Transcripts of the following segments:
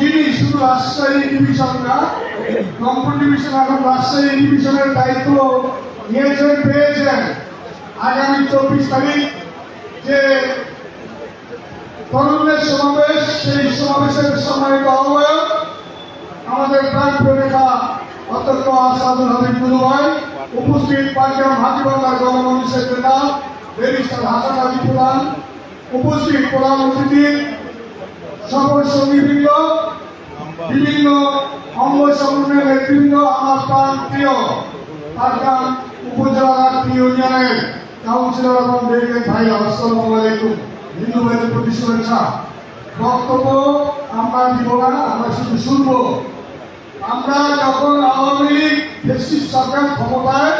যিনি শুধু রাজশাহী ডিভিশন না রংপুর ডিভিশন এখন রাজশাহী ডিভিশনের দায়িত্ব নিয়েছেন, পেয়েছেন। আগামী চব্বিশ তারিখ যে তরুণের সমাবেশ, সেই সমাবেশের সম্মানিত আহ্বায়ক আমাদের প্রাণ নেতা অত্যন্ত আসাদুল হাবিব দুলু ভাই উপস্থিত পাঁচগ্রাম হাতিবাংলার গণমানুষের নেতা ব্যারিস্টার হাসান আলী প্রধান, উপস্থিত প্রধান অতিথি সকল সঙ্গীবৃন্দ বিভিন্ন অঙ্গ সংগঠনের নেতৃবৃন্দ আমার প্রাণ প্রিয়। পাটগ্রাম উপজেলার ইউনিয়নের কাউন্সিলর এবং বেরিয়ে ভাই, আসসালামু আলাইকুম। হিন্দু ভাইদের প্রতি শুভেচ্ছা। বক্তব্য আমরা দিব না, আমরা শুধু শুনব। আমরা যখন আওয়ামী লীগ ফেসিস সরকার ক্ষমতায়,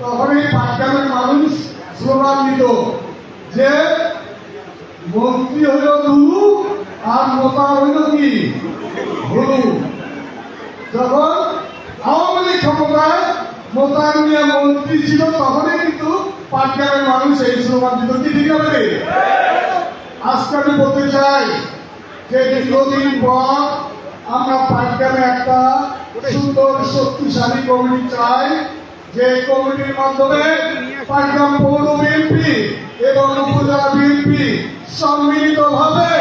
তখনই পাটগ্রামের মানুষ স্লোগান দিত যে, মন্ত্রী হইল দুলু আর মোতা হইল যখন আওয়ামী লীগ ক্ষমতায় মোতায়েন মন্ত্রী ছিল, তখনই কিন্তু পাটগ্রামের মানুষ এই স্লোগান দিত। কি ঠিক হবে আজকে আমি বলতে চাই যে দীর্ঘদিন পর আমরা পাটগ্রামে একটা সুন্দর, শক্তিশালী কমিটি চাই, যে কমিটির মাধ্যমে পাটগ্রাম পৌর বিএনপি এবং উপজেলা বিএনপি সম্মিলিতভাবে